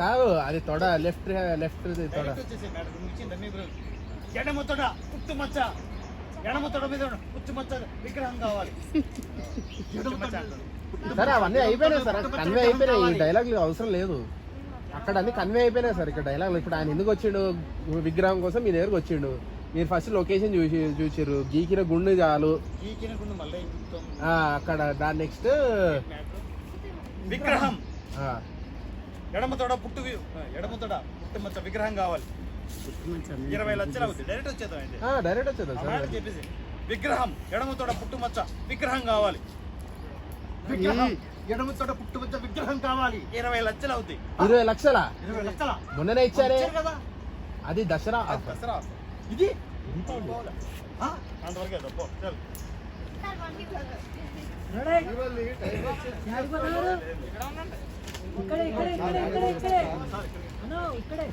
కాదు అది తొడ లెఫ్ట్ లెఫ్ట్ తొడ. ఎడమ తొడ పుట్టు మచ్చ. ఎడమ తొడ మీద పుట్టు మచ్చ విగ్రహం కావాలి. సరే అవన్నీ అయిపోయినాయి సార్. కన్వే అయిపోయినాయి. ఈ డైలాగ్ అవసరం లేదు. అక్కడ అన్ని కన్వే అయిపోయినాయి సార్. ఇక్కడ డైలాగ్ ఇప్పుడు ఆయన ఎందుకు వచ్చిండు? విగ్రహం కోసం మీ దగ్గరకు వచ్చిండు. మీరు ఫస్ట్ లొకేషన్ చూసి చూసిర్రు. గీకిన గుండు చాలు. అక్కడ దాని నెక్స్ట్ విగ్రహం. ఎడమ తొడ పుట్టు ఎడమ తొడ పుట్టు మచ్చ విగ్రహం కావాలి. ఇరవై లక్షలు అవుతుంది. డైరెక్ట్ వచ్చేద్దాం డైరెక్ట్ వచ్చేదా ఆ సార్ మాట చెప్పేసి. విగ్రహం ఎడమ తొడ పుట్టు మచ్చ విగ్రహం కావాలి. విగ్రహం ఎడమ తొడ పుట్టు మచ్చ విగ్రహం కావాలి. ఇరవై లక్షలు అవుతాయి ఇరవై లక్షల? ఇరవై లక్షల? మొన్ననే ఇచ్చారే. కదా. అది దసరా అది దసరా ఇది? ఆ? అంతవరకే తప్పు చల్ ఇక్కడే